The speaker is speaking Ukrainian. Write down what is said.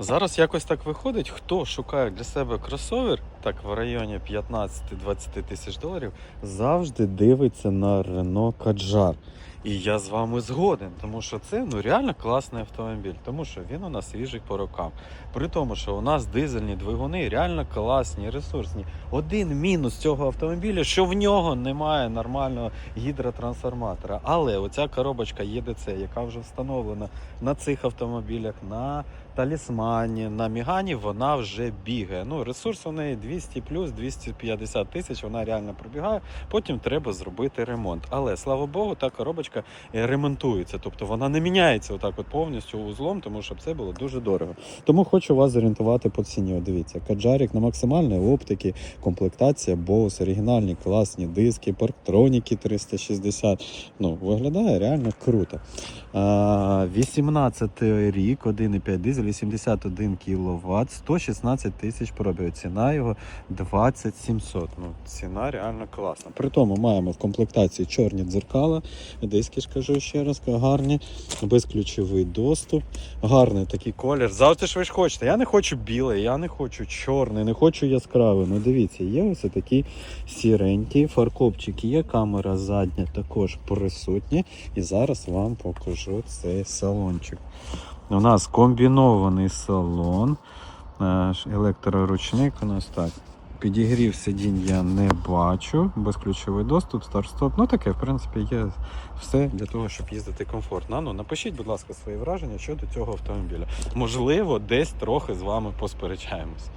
Зараз якось так виходить, хто шукає для себе кросовер, так в районі 15-20 тисяч доларів, завжди дивиться на Renault Kadjar. І я з вами згоден, тому що це ну реально класний автомобіль, тому що він у нас свіжий по рокам. При тому, що у нас дизельні двигуни реально класні, ресурсні. Один мінус цього автомобіля, що в нього немає нормального гідротрансформатора. Але оця коробочка ЄДЦ, яка вже встановлена на цих автомобілях, на талісмані, на Мігані, вона вже бігає. Ну, ресурс у неї 200 плюс 250 тисяч, вона реально пробігає. Потім треба зробити ремонт. Але слава Богу, та коробочка е, ремонтується. Тобто вона не міняється отак от повністю узлом, тому щоб це було дуже дорого. Тому хочу вас зорієнтувати по ціні. От Дивіться, каджарик на максимальній оптики, комплектація Bose, оригінальні класні диски, парктроніки 360. Ну, виглядає реально круто. А, 18 рік, 1,5 дизель, 81 кВт, 116 тисяч пробігу. Ціна його 2700. Ну, ціна реально класна. При тому маємо в комплектації чорні дзеркала, диски ж ще раз, гарні, безключовий доступ, гарний такий колір. Завжди ж ви ж хочете. Я не хочу білий, я не хочу чорний, не хочу яскравий. Ну дивіться, є ось такі сіренькі фаркопчики, є камера задня також присутні. І зараз вам покажу цей салончик. У нас комбінований салон, е, електроручник у нас так. Підігрів сидінь я не бачу, безключовий доступ, старт-стоп. Ну таке, в принципі, є все для того, щоб їздити комфортно. Ну, напишіть, будь ласка, свої враження щодо цього автомобіля. Можливо, десь трохи з вами посперечаємось.